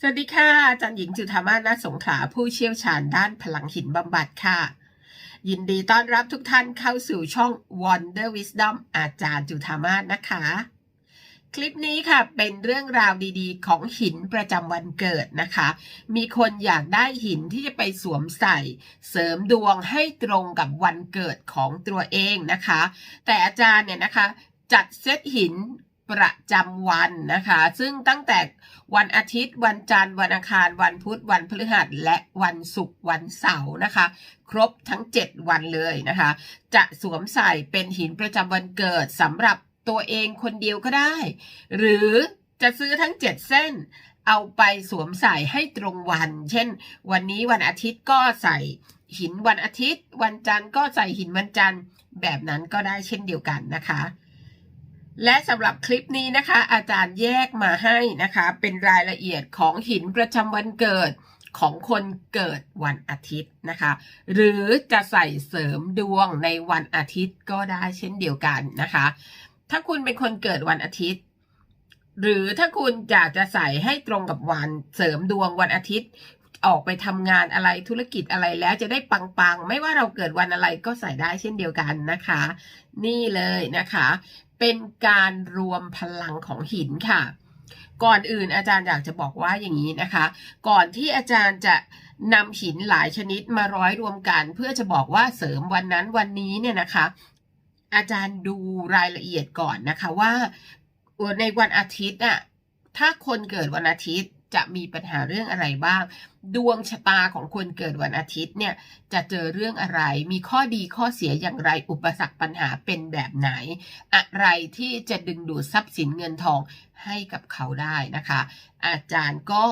สวัสดีค่ะอาจารย์หญิงจุธามาศนาสงขลาผู้เชี่ยวชาญด้านพลังหินบำบัดค่ะ ยินดีต้อนรับทุกท่านเข้าสู่ช่อง Wonder Wisdom อาจารย์จุธามาศนะคะ คลิปนี้ค่ะเป็นเรื่องราวดีๆ ของหินประจำวันเกิดนะคะ มีคนอยากได้หินที่จะไปสวมใส่ เสริมดวงให้ตรงกับวันเกิดของตัวเองนะคะ แต่อาจารย์เนี่ยนะคะจัดเซตหิน ประจำวันนะคะ ซึ่งตั้งแต่วันอาทิตย์ วันจันทร์ วันอังคาร วันพุธ วันพฤหัส และวันศุกร์ วันเสาร์นะคะ ครบทั้ง 7 วันเลยนะคะ จะสวมใส่เป็นหินประจำวันเกิดสำหรับตัวเองคนเดียวก็ได้ หรือจะซื้อทั้ง 7 เส้น เอาไปสวมใส่ให้ตรงวัน เช่น วันนี้วันอาทิตย์ก็ใส่หินวันอาทิตย์ วันจันทร์ก็ใส่หินวันจันทร์ แบบนั้นก็ได้เช่นเดียวกันนะคะ และสำหรับคลิปนี้นะคะ อาจารย์แยกมาให้นะคะ เป็นรายละเอียดของหินประจำวันเกิดของคนเกิดวันอาทิตย์นะคะ หรือจะใส่เสริมดวงในวันอาทิตย์ก็ได้เช่นเดียวกันนะคะ ถ้าคุณเป็นคนเกิดวันอาทิตย์ หรือถ้าคุณอยากจะใส่ให้ตรงกับวันเสริมดวงวันอาทิตย์ ออกไปทำงานอะไรธุรกิจอะไรแล้วจะได้ปังๆ ไม่ว่าเราเกิดวันอะไรก็ใส่ได้เช่นเดียวกันนะคะ นี่เลยนะคะ เป็นการรวมพลังของหินค่ะ ก่อนอื่นอาจารย์อยากจะบอกว่าอย่างนี้นะคะ ก่อนที่อาจารย์จะนำหินหลายชนิดมาร้อยรวมกัน เพื่อจะบอกว่าเสริมวันนั้นวันนี้เนี่ยนะคะ อาจารย์ดูรายละเอียดก่อนนะคะว่าในวันอาทิตย์อะถ้าคนเกิดวันอาทิตย์ จะมีปัญหาเรื่องอะไรบ้าง ดวงชะตาของคนเกิดวันอาทิตย์เนี่ยจะเจอเรื่องอะไร มีข้อดีข้อเสียอย่างไร อุปสรรคปัญหาเป็นแบบไหน อะไรที่จะดึงดูดทรัพย์สินเงินทองให้กับเขาได้นะคะ อาจารย์ก็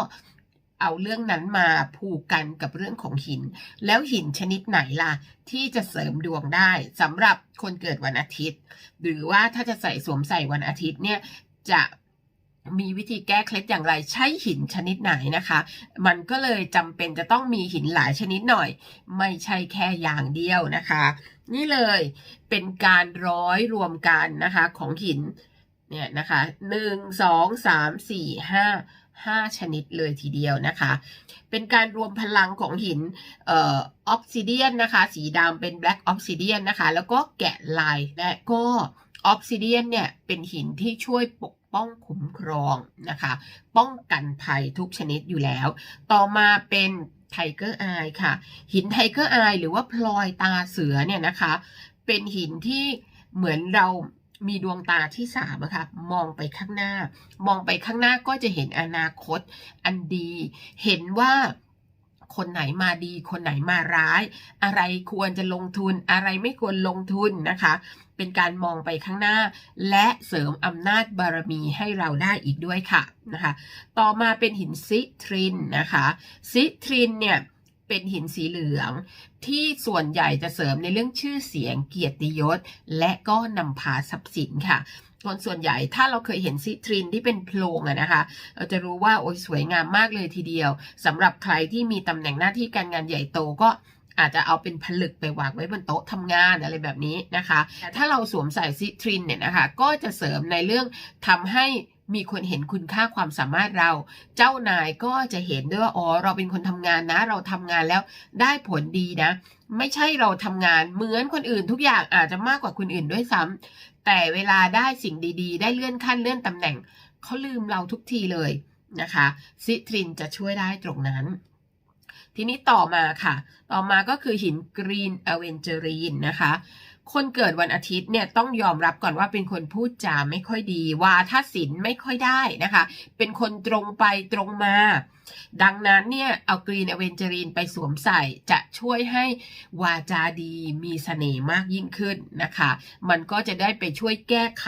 เอาเรื่องนั้นมาผูกกันกับเรื่องของหิน แล้วหินชนิดไหนล่ะ ที่จะเสริมดวงได้สำหรับคนเกิดวันอาทิตย์ หรือว่าถ้าจะใส่สวมใส่วันอาทิตย์เนี่ยจะ มีวิธีแก้เคล็ดอย่างไรใช้หินชนิดไหนนะคะ มันก็เลยจำเป็นจะต้องมีหินหลายชนิดหน่อย ไม่ใช่แค่อย่างเดียวนะคะ นี่เลยเป็นการร้อยรวมกันนะคะของหินเนี่ยนะคะหนึ่งสองสามสี่ห้าห้าชนิดเลยทีเดียวนะคะ เป็นการรวมพลังของหินเอ่อออกซิเดียนนะคะ สีดำเป็นแบล็กออกซิเดียนนะคะ แล้วก็แกะลายและก็ออกซิเดียนเนี่ยเป็นหินที่ช่วยปก ป้องคุ้มครองนะคะ ป้องกันภัยทุกชนิดอยู่แล้ว ต่อมาเป็นไทเกอร์อายค่ะ หินไทเกอร์อายหรือว่าพลอยตาเสือเนี่ยนะคะ เป็นหินที่เหมือนเรามีดวงตาที่สามนะคะมองไปข้างหน้า มองไปข้างหน้าก็จะเห็นอนาคตอันดี เห็นว่า คนไหนมาดี คนไหนมาร้าย อะไรควรจะลงทุนอะไรไม่ควรลงทุนนะคะ เป็นการมองไปข้างหน้า และเสริมอำนาจบารมีให้เราได้อีกด้วยค่ะนะคะ ต่อมาเป็นหินซิทรินนะคะซิทรินเนี่ยเป็นหินสีเหลือง ที่ส่วนใหญ่จะเสริมในเรื่องชื่อเสียงเกียรติยศ และก็นำพาทรัพย์สินค่ะคนส่วนใหญ่ถ้าเราเคยเห็นซิทรินที่เป็นโพรงอะนะคะ เราจะรู้ว่าโอ้ยสวยงามมากเลยทีเดียวสำหรับใครที่มีตำแหน่งหน้าที่การงานใหญ่โตก็อาจจะเอาเป็นผลึกไปวางไว้บนโต๊ะทำงานอะไรแบบนี้นะคะแต่ถ้าเราสวมใส่ซิทรินเนี่ยนะคะ ก็จะเสริมในเรื่องทำให้มีคนเห็นคุณค่าความสามารถเรา เจ้านายก็จะเห็นด้วยว่าอ๋อเราเป็นคนทำงานนะ เราทำงานแล้วได้ผลดีนะ ไม่ใช่เราทำงานเหมือนคนอื่นทุกอย่างอาจจะมากกว่าคนอื่นด้วยซ้ำแต่เวลาได้สิ่งดีๆ ได้เลื่อนขั้นเลื่อนตำแหน่งเขาลืมเราทุกทีเลยนะคะซิทรินจะช่วยได้ตรงนั้น ทีนี้ต่อมาค่ะ ต่อมาก็คือหินกรีนอเวนเจอรีนนะคะ คนเกิดวันอาทิตย์เนี่ยต้องยอมรับก่อนว่าเป็นคนพูดจาไม่ค่อยดี วาถ้าศิลไม่ค่อยได้นะคะ เป็นคนตรงไปตรงมา ดังนั้นเนี่ยเอากรีนอเวนเจอรีนไปสวมใส่จะช่วยให้วาจาดีมีเสน่ห์มากยิ่งขึ้นนะคะ มันก็จะได้ไปช่วยแก้ไข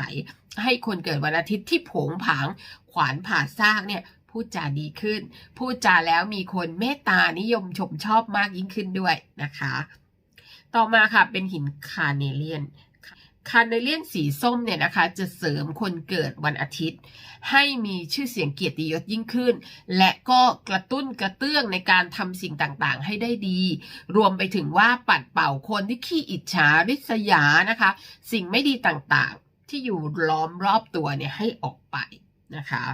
ให้คนเกิดวันอาทิตย์ที่ผงผางขวานผ่าซากเนี่ยพูดจาดีขึ้น พูดจาแล้วมีคนเมตตานิยมชมชอบมากยิ่งขึ้นด้วยนะคะ ต่อมาค่ะเป็นหินคาเนเลียนคาเนเลียนสีส้มเนี่ยนะคะจะเสริมคนเกิดวันอาทิตย์ ให้มีชื่อเสียงเกียรติยศยิ่งขึ้น และก็กระตุ้นกระเตื้องในการทำสิ่งต่างๆ ให้ได้ดี รวมไปถึงว่าปัดเป่าคนที่ขี้อิจฉาริษยานะคะ สิ่งไม่ดีต่างๆ ที่อยู่ล้อมรอบตัวเนี่ยให้ออกไปนะคะ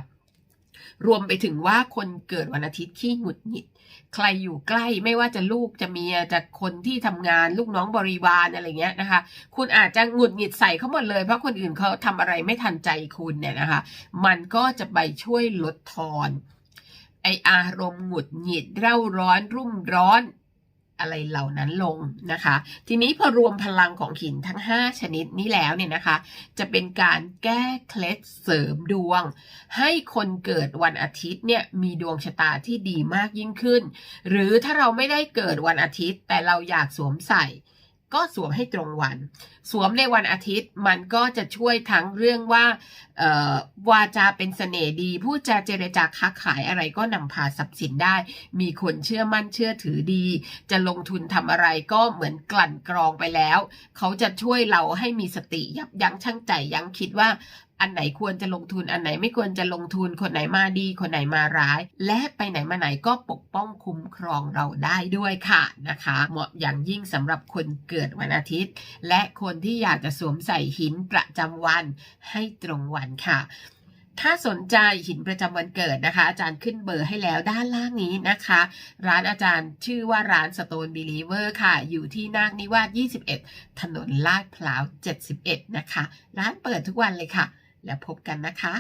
รวมไปถึงว่าคนเกิดวันอาทิตย์ขี้หงุดหงิด ใครอยู่ใกล้ไม่ว่าจะลูกจะเมียจะคนที่ทำงานลูกน้องบริวารอะไรเงี้ยนะคะ คุณอาจจะหงุดหงิดใส่เขาหมดเลยเพราะคนอื่นเขาทำอะไรไม่ทันใจคุณเนี่ยนะคะ มันก็จะไปช่วยลดทอนไออารมณ์หงุดหงิดเร่าร้อนรุ่มร้อน อะไรเหล่านั้นลงนะคะ ทีนี้พอรวมพลังของหินทั้ง 5 ชนิดนี้แล้วเนี่ยนะคะ จะเป็นการแก้เคล็ดเสริมดวง ให้คนเกิดวันอาทิตย์เนี่ยมีดวงชะตาที่ดีมากยิ่งขึ้น หรือถ้าเราไม่ได้เกิดวันอาทิตย์แต่เราอยากสวมใส่ ก็สวมให้ตรงวัน สวมในวันอาทิตย์มันก็จะช่วยทั้งเรื่องว่าวาจาเป็นเสน่ห์ดีพูดจาเจรจาค้าขายอะไรก็นำพาทรัพย์สินได้ มีคนเชื่อมั่นเชื่อถือดี จะลงทุนทำอะไรก็เหมือนกลั่นกรองไปแล้ว เขาจะช่วยเราให้มีสติยับยั้งชั่งใจยั้งคิดว่าอันไหนควรจะลงทุนอันไหนไม่ควรจะลงทุนคนไหนมาดี คนไหนมาร้าย และไปไหนมาไหนก็ปกป้องคุ้มครองเราได้ด้วยค่ะนะคะ เหมาะอย่างยิ่งสำหรับคนเกิดวันอาทิตย์ และคนที่อยากจะสวมใส่หินประจำวันให้ตรงวันค่ะถ้าสนใจหินประจำวันเกิดนะคะ อาจารย์ขึ้นเบอร์ให้แล้วด้านล่างนี้นะคะ ร้านอาจารย์ชื่อว่าร้าน Stone Believer ค่ะ อยู่ที่นาคนิวาส 21 ถนนลาดพร้าว 71 นะคะ ร้านเปิดทุกวันเลยค่ะ แล้วพบกันนะคะ